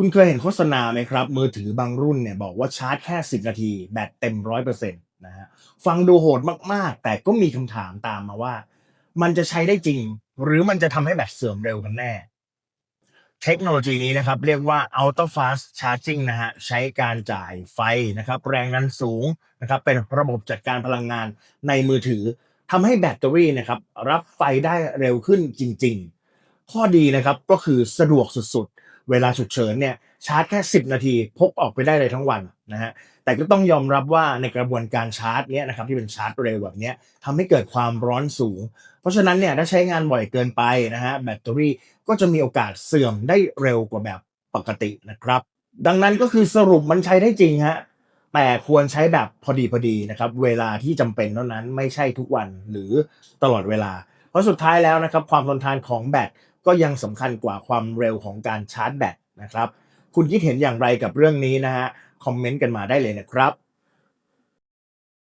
คุณเคยเห็นโฆษณาไหมครับ มือถือบางรุ่นเนี่ยบอกว่าชาร์จแค่ 10 นาที แบตเต็ม 100%นะฮะฟังดูโหดมากๆ แต่ก็มีคำถามตามมาว่า มันจะใช้ได้จริง หรือมันจะทำให้แบตเสื่อมเร็วกันแน่ เทคโนโลยีนี้นะครับ เรียกว่า Ultra Fast Charging นะฮะใช้การจ่ายไฟนะครับแรงดันสูงนะครับเป็นระบบจัดการพลังงานในมือถือทำให้แบตเตอรี่นะครับรับไฟได้เร็วขึ้นจริง ๆ ข้อดีนะครับก็คือสะดวกสุดๆ เวลาฉุกเฉินเนี่ยชาร์จแค่ 10 นาทีพกออกไปได้เลยทั้งวันนะฮะแต่ก็ต้องยอมรับว่าในกระบวนการชาร์จเนี่ยนะครับที่เป็นชาร์จเร็วแบบเนี้ยทำให้เกิดความร้อนสูง เพราะฉะนั้นเนี่ยถ้าใช้งานบ่อยเกินไปนะฮะแบตเตอรี่ก็จะมีโอกาสเสื่อมได้เร็วกว่าแบบปกตินะครับ ดังนั้นก็คือสรุปมันใช้ได้จริงฮะแต่ควรใช้แบบพอดีพอดีนะครับเวลาที่จำเป็นเท่านั้นไม่ใช่ทุกวันหรือตลอดเวลา เพราะสุดท้ายแล้วนะครับความทนทานของแบต ก็ยังสำคัญกว่าความเร็วของการชาร์จแบตนะครับ คุณคิดเห็นอย่างไรกับเรื่องนี้นะฮะ คอมเมนต์กันมาได้เลยนะครับ